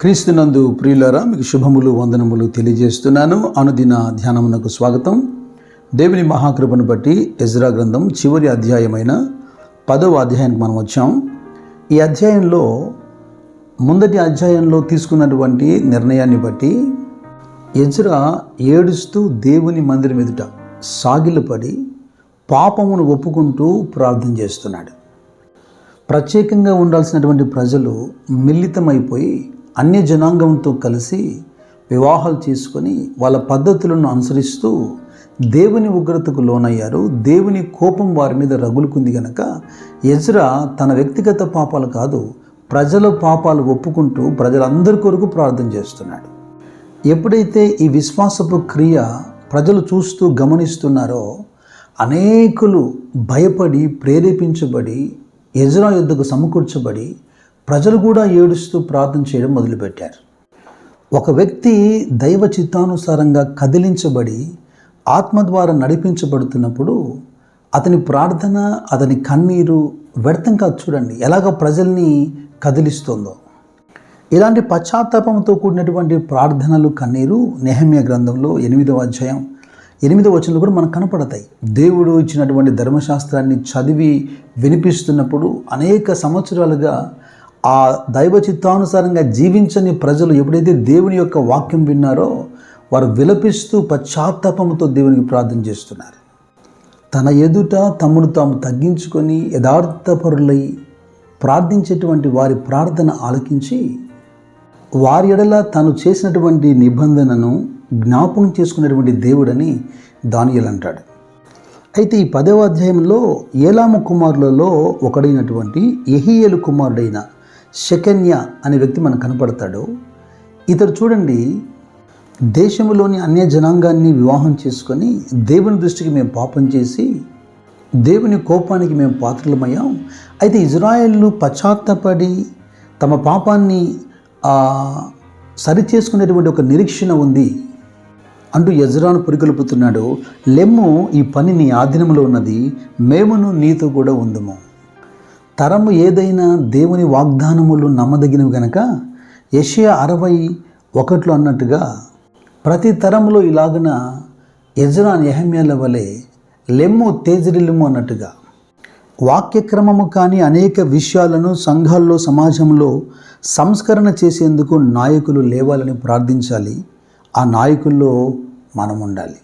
క్రీస్తునందు ప్రియులరా మీకు శుభములు వందనములు తెలియజేస్తున్నాను. అనుదిన ధ్యానమునకు స్వాగతం. దేవుని మహాకృపను బట్టి ఎజ్రా గ్రంథం చివరి అధ్యాయమైన పదవ అధ్యాయానికి మనం వచ్చాం. ఈ అధ్యాయంలో ముందటి అధ్యాయంలో తీసుకున్నటువంటి నిర్ణయాన్ని బట్టి ఎజ్రా ఏడుస్తూ దేవుని మందిరం ఎదుట సాగిలపడి పాపమును ఒప్పుకుంటూ ప్రార్థన చేస్తున్నాడు. ప్రత్యేకంగా ఉండాల్సినటువంటి ప్రజలు మిళితమైపోయి అన్య జనాంగంతో కలిసి వివాహాలు చేసుకొని వాళ్ళ పద్ధతులను అనుసరిస్తూ దేవుని ఉగ్రతకు లోనయ్యారు. దేవుని కోపం వారి మీద రగులుకుంది గనక ఎజ్రా తన వ్యక్తిగత పాపాలు కాదు ప్రజల పాపాలు ఒప్పుకుంటూ ప్రజలందరి కొరకు ప్రార్థన చేస్తున్నాడు. ఎప్పుడైతే ఈ విశ్వాసపు క్రియ ప్రజలు చూస్తూ గమనిస్తున్నారో అనేకులు భయపడి ప్రేరేపించబడి ఎజ్రా యుద్ధకు సమకూర్చబడి ప్రజలు కూడా ఏడుస్తూ ప్రార్థన చేయడం మొదలుపెట్టారు. ఒక వ్యక్తి దైవ చిత్తానుసారంగా కదిలించబడి ఆత్మ ద్వారా నడిపించబడుతున్నప్పుడు అతని ప్రార్థన అతని కన్నీరు వ్యర్థం కాదు చూడండి ఎలాగ ప్రజల్ని కదిలిస్తుందో. ఇలాంటి పశ్చాత్తాపంతో కూడినటువంటి ప్రార్థనలు కన్నీరు నెహమ్య గ్రంథంలో ఎనిమిదవ అధ్యాయం ఎనిమిదవ వచనంలో కూడా మనకు కనపడతాయి. దేవుడు ఇచ్చినటువంటి ధర్మశాస్త్రాన్ని చదివి వినిపిస్తున్నప్పుడు అనేక సంవత్సరాలుగా ఆ దైవ చిత్తానుసారంగా జీవించని ప్రజలు ఎప్పుడైతే దేవుని యొక్క వాక్యం విన్నారో వారు విలపిస్తూ పశ్చాత్తాపంతో దేవునికి ప్రార్థన చేస్తున్నారు. తన ఎదుట తమ్ముడు తాము తగ్గించుకొని యథార్థపరులై ప్రార్థించేటువంటి వారి ప్రార్థన ఆలకించి వారి ఎడల తాను చేసినటువంటి నిబంధనను జ్ఞాపకం చేసుకునేటువంటి దేవుడని దానియల్ అంటాడు. అయితే ఈ పదవ అధ్యాయంలో ఏలాము కుమారులలో ఒకడైనటువంటి ఎహియేలు కుమారుడైన శకన్య అనే వ్యక్తి మనకు కనపడతాడు. ఇతడు చూడండి దేశంలోని అన్య జనాంగాన్ని వివాహం చేసుకొని దేవుని దృష్టికి మేము పాపం చేసి దేవుని కోపానికి మేము పాత్రలమయ్యాం. అయితే ఇజ్రాయెళ్ళు పశ్చాత్తపడి తమ పాపాన్ని సరి చేసుకునేటువంటి ఒక నిరీక్షణ ఉంది అంటూ యజ్రాను పురికొల్పుతున్నాడు లెమ్ము ఈ పని నీ ఆధీనంలో ఉన్నది మేమును నీతో కూడా ఉందము. తరము ఏదైనా దేవుని వాగ్దానములు నమ్మదగినవి గనక యషియా అరవై ఒకట్లో అన్నట్టుగా ప్రతి తరములో ఇలాగన యజ్రాన్ యహమ్యాల వలె లెమ్ము తేజరిల్లుము అన్నట్టుగా. వాక్యక్రమము కానీ అనేక విషయాలను సంఘాల్లో సమాజంలో సంస్కరణ చేసేందుకు నాయకులు లేవాలని ప్రార్థించాలి. ఆ నాయకుల్లో మనం ఉండాలి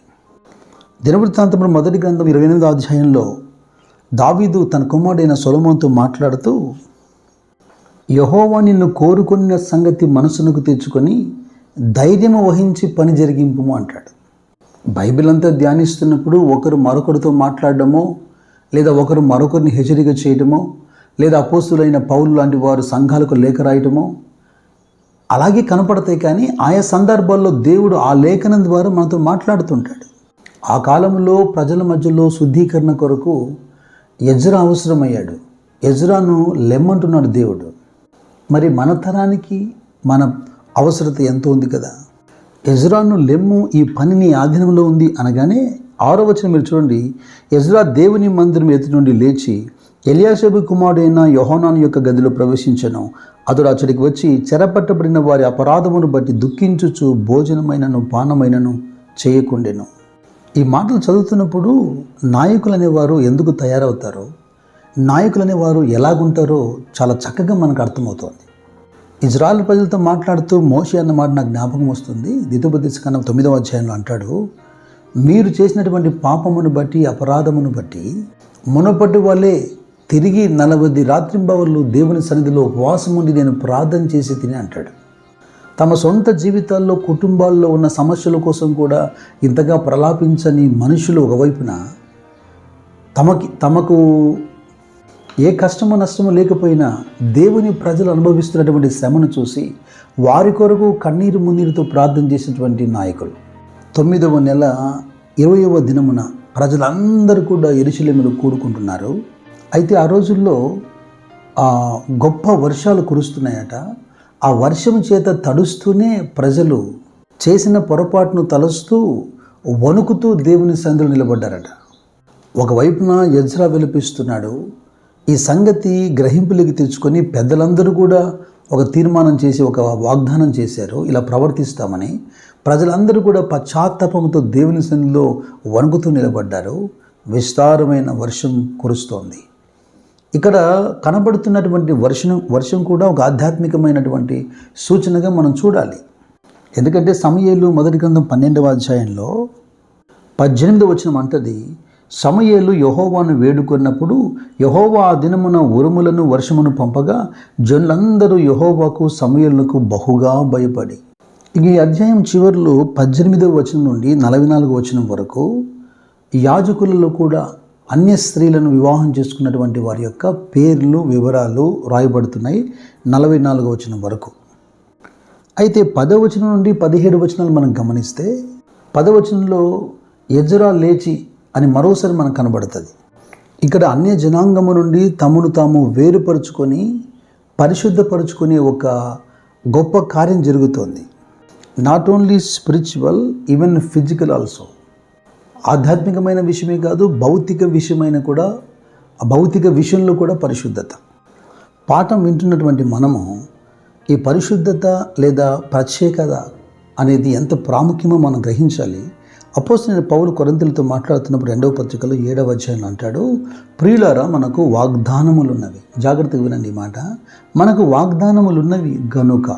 దినవృత్తాంతములు మొదటి గ్రంథం ఇరవై ఎనిమిదో అధ్యాయంలో దావీదు తన కుమారుడైన సొలమోన్తో మాట్లాడుతూ యహోవా నిన్ను కోరుకున్న సంగతి మనసునకు తెచ్చుకొని ధైర్యము వహించి పని జరిగింపు అంటాడు. బైబిల్ అంతా ధ్యానిస్తున్నప్పుడు ఒకరు మరొకరితో మాట్లాడడమో లేదా ఒకరు మరొకరిని హెచ్చరిక చేయడమో లేదా అపోస్తులైన పౌలు లాంటి వారు సంఘాలకు లేఖ రాయటమో అలాగే కనపడతాయి కానీ ఆయా సందర్భాల్లో దేవుడు ఆ లేఖనం ద్వారా మనతో మాట్లాడుతుంటాడు. ఆ కాలంలో ప్రజల మధ్యలో శుద్ధీకరణ కొరకు ఎజ్రా అవసరమయ్యాడు. ఎజ్రాను లెమ్మంటున్నాడు దేవుడు. మరి మన తరానికి మన అవసరత ఎంతో ఉంది కదా? ఎజ్రాను లెమ్ము ఈ పనిని ఆధీనంలో ఉంది అనగానే ఆరో వచ్చిన మీరు చూడండి. ఎజ్రా దేవుని మందిరం ఎత్తు నుండి లేచి ఎలియాషబు కుమారుడైన యోహోనాన్ యొక్క గదిలో ప్రవేశించను. అతడు అతడికి వచ్చి చెరపట్టబడిన వారి అపరాధమును బట్టి దుఃఖించుచు భోజనమైనను పానమైనను చేయకుండెను. ఈ మాటలు చదువుతున్నప్పుడు నాయకులు అనేవారు ఎందుకు తయారవుతారో నాయకులు అనేవారు ఎలాగుంటారో చాలా చక్కగా మనకు అర్థమవుతోంది. ఇజ్రాయల్ ప్రజలతో మాట్లాడుతూ మోషి అన్న మాట నాకు జ్ఞాపకం వస్తుంది. దితుపదిశ కన్నా తొమ్మిదవ అధ్యాయంలో అంటాడు మీరు చేసినటువంటి పాపమును బట్టి అపరాధమును బట్టి మునపటి వాళ్ళే తిరిగి నలభై రాత్రింబవళ్ళు దేవుని సన్నిధిలో ఉపవాసం ఉండి నేను ప్రార్థన చేసి తిని అంటాడు. తమ సొంత జీవితాల్లో కుటుంబాల్లో ఉన్న సమస్యల కోసం కూడా ఇంతగా ప్రలాపించని మనుషులు ఒకవైపున తమకి తమకు ఏ కష్టమో నష్టమో లేకపోయినా దేవుని ప్రజలు అనుభవిస్తున్నటువంటి శ్రమను చూసి వారి కొరకు కన్నీరు మున్నీరుతో ప్రార్థన చేసినటువంటి నాయకులు. తొమ్మిదవ నెల ఇరవయవ దినమున ప్రజలందరూ కూడా ఎరుశలేములు కూడుకుంటున్నారు. అయితే ఆ రోజుల్లో గొప్ప వర్షాలు కురుస్తున్నాయట. ఆ వర్షం చేత తడుస్తూనే ప్రజలు చేసిన పొరపాటును తలుస్తూ వణుకుతూ దేవుని సందులు నిలబడ్డారట. ఒకవైపున యజ్రా విలపిస్తున్నాడు. ఈ సంగతి గ్రహింపులోకి తెచ్చుకొని పెద్దలందరూ కూడా ఒక తీర్మానం చేసి ఒక వాగ్దానం చేశారు. ఇలా ప్రవర్తిస్తామని ప్రజలందరూ కూడా పశ్చాత్తాపంతో దేవుని సన్నిధిలో వణుకుతూ నిలబడ్డారు. విస్తారమైన వర్షం కురుస్తోంది. ఇక్కడ కనబడుతున్నటువంటి వర్షం వర్షం కూడా ఒక ఆధ్యాత్మికమైనటువంటి సూచనగా మనం చూడాలి. ఎందుకంటే సమయలు మొదటి గ్రంథం పన్నెండవ అధ్యాయంలో పద్దెనిమిది వచనం అంటది సమయలు యహోవాను వేడుకున్నప్పుడు యహోవా ఆ దినమున ఉరుములను వర్షమును పంపగా జనులందరూ యహోవాకు సమయలకు బహుగా భయపడి. ఈ అధ్యాయం చివరిలో పద్దెనిమిదవ వచనం నుండి నలభై నాలుగు వచనం వరకు యాజకులలో కూడా అన్య స్త్రీలను వివాహం చేసుకున్నటువంటి వారి యొక్క పేర్లు వివరాలు రాయబడుతున్నాయి నలభై నాలుగు వచనం వరకు. అయితే పదవచనం నుండి పదిహేడు వచనాలు మనం గమనిస్తే పదవచనంలో ఎజరా లేచి అని మరోసారి మనకు కనబడుతుంది. ఇక్కడ అన్య జనాంగము నుండి తమను తాము వేరుపరుచుకొని పరిశుద్ధపరుచుకునే ఒక గొప్ప కార్యం జరుగుతోంది. Not only spiritual even physical also ఆధ్యాత్మికమైన విషయమే కాదు భౌతిక విషయమైన కూడా ఆ భౌతిక విషయంలో కూడా పరిశుద్ధత. పాఠం వింటున్నటువంటి మనము ఈ పరిశుద్ధత లేదా ప్రత్యేకత అనేది ఎంత ప్రాముఖ్యమో మనం గ్రహించాలి. అపోసిన పౌలు కొరంతలతో మాట్లాడుతున్నప్పుడు రెండవ పత్రికలో ఏడవ అధ్యాయంలో అంటాడు ప్రియులారా మనకు వాగ్దానములున్నవి. జాగ్రత్తగా వినండి ఈ మాట. మనకు వాగ్దానములున్నవి గనుక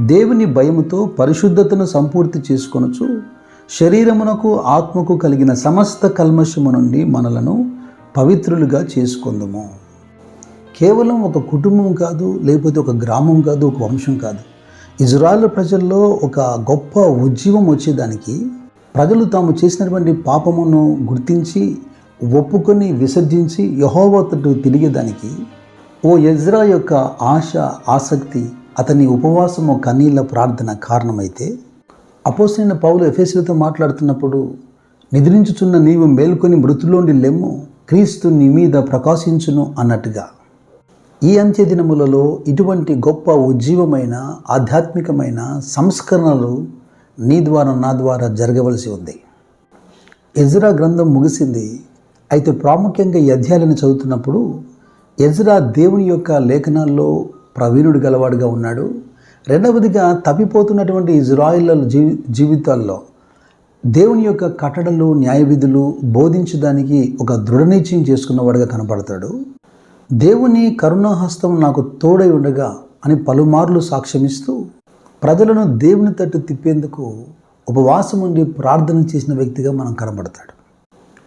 దేవుని భయముతో పరిశుద్ధతను సంపూర్తి చేసుకొనొచ్చు శరీరమునకు ఆత్మకు కలిగిన సమస్త కల్మషము నుండి మనలను పవిత్రులుగా చేసుకుందుము. కేవలం ఒక కుటుంబం కాదు లేకపోతే ఒక గ్రామం కాదు ఒక వంశం కాదు. ఇజ్రాయల్ ప్రజల్లో ఒక గొప్ప ఉజ్జీవం వచ్చేదానికి ప్రజలు తాము చేసినటువంటి పాపమును గుర్తించి ఒప్పుకొని విసర్జించి యహోవా తిరిగేదానికి ఓ ఎజ్రా యొక్క ఆశ ఆసక్తి అతని ఉపవాసము కన్నీళ్ళ ప్రార్థన కారణమైతే అపోసైన పౌలు ఎఫెసులతో మాట్లాడుతున్నప్పుడు నిద్రించుచున్న నీవు మేల్కొని మృతులోండి లెమ్ము క్రీస్తు నీ మీద ప్రకాశించును అన్నట్టుగా. ఈ అంత్య దినములలో ఇటువంటి గొప్ప ఉజ్జీవమైన ఆధ్యాత్మికమైన సంస్కరణలు నీ ద్వారా నా ద్వారా జరగవలసి ఉంది. ఎజ్రా గ్రంథం ముగిసింది. అయితే ప్రాముఖ్యంగా ఈ అధ్యాయాలను చదువుతున్నప్పుడు ఎజ్రా దేవుని యొక్క లేఖనాల్లో ప్రవీణుడు గలవాడుగా ఉన్నాడు. రెండవదిగా తప్పిపోతున్నటువంటి ఇజ్రాయిల్ జీవి జీవితాల్లో దేవుని యొక్క కట్టడలు న్యాయవిధులు బోధించడానికి ఒక దృఢ నిశ్చయం చేసుకున్నవాడుగా కనపడతాడు దేవుని కరుణాహస్తం నాకు తోడై ఉండగా అని పలుమార్లు సాక్ష్యమిస్తూ ప్రజలను దేవుని తట్టు తిప్పేందుకు ఉపవాసం ఉండి ప్రార్థన చేసిన వ్యక్తిగా మనం కనబడతాడు.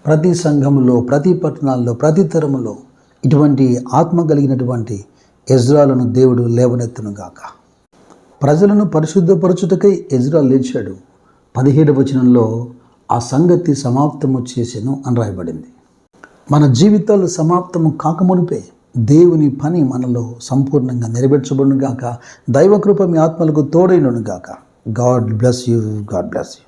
ప్రతి సంఘములో ప్రతి పట్టణాల్లో ప్రతి తరములో ఇటువంటి ఆత్మ కలిగినటువంటి ఎజ్రాలను దేవుడు లేవనెత్తును గాక ప్రజలను పరిశుద్ధపరచుటకై ఎజ్రా లేచాడు పదిహేడు వచనంలో ఆ సంగతి సమాప్తము చేసెను అని రాయబడింది. మన జీవితాలు సమాప్తము కాకమునిపే దేవుని పని మనలో సంపూర్ణంగా నెరవేర్చబడును గాక దైవకృప మీ ఆత్మలకు తోడైనను గాక God bless you God bless you.